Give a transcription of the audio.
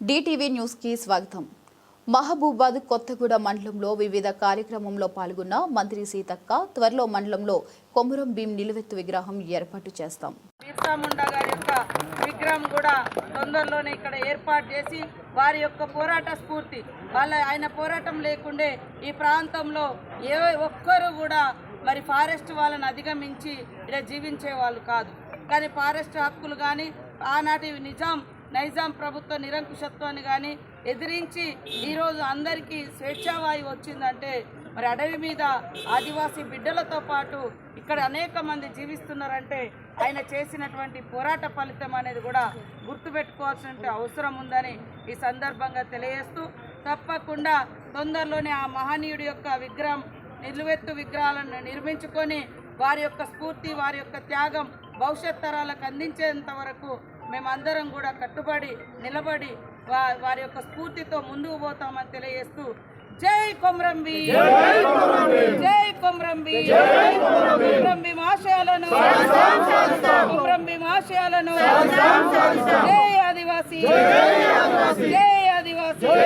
DTV న్యూస్కి స్వాగతం. మహబూబాద్ కొత్తగూడ మండలంలో వివిధ కార్యక్రమంలో పాల్గొన్న మంత్రి సీతక్క త్వరలో మండలంలో కొమురం భీం నిలువెత్తు విగ్రహం ఏర్పాటు చేస్తాం. బిర్సా గారి యొక్క విగ్రహం కూడా తొందరలోనే ఇక్కడ ఏర్పాటు చేసి వారి యొక్క పోరాట స్ఫూర్తి వాళ్ళ ఆయన పోరాటం లేకుండే ఈ ప్రాంతంలో ఏ ఒక్కరు కూడా మరి ఫారెస్ట్ వాళ్ళని అధిగమించి ఇక్కడ జీవించే వాళ్ళు కాదు. కానీ ఫారెస్ట్ హక్కులు కానీ ఆనాటి నిజాం నైజాం ప్రభుత్వ నిరంకుశత్వాన్ని కానీ ఎదిరించి ఈరోజు అందరికీ స్వేచ్ఛావాయువు వచ్చిందంటే మరి అడవి మీద ఆదివాసీ బిడ్డలతో పాటు ఇక్కడ అనేక మంది జీవిస్తున్నారంటే ఆయన చేసినటువంటి పోరాట ఫలితం అనేది కూడా గుర్తుపెట్టుకోవాల్సిన అవసరం ఉందని ఈ సందర్భంగా తెలియజేస్తూ తప్పకుండా తొందరలోనే ఆ మహనీయుడి యొక్క విగ్రహం నిలువెత్తు విగ్రహాలను నిర్మించుకొని వారి యొక్క స్ఫూర్తి వారి యొక్క త్యాగం భవిష్యత్ తరాలకు అందించేంత వరకు మేమందరం కూడా కట్టుబడి నిలబడి వారి యొక్క స్ఫూర్తితో ముందుకు పోతామని తెలియజేస్తూ జై కొమరంబి జై కొమరంబి కొమరంబి ఆశయాలను! కొమరంబి ఆశయాలను! జై ఆదివాసీ! జై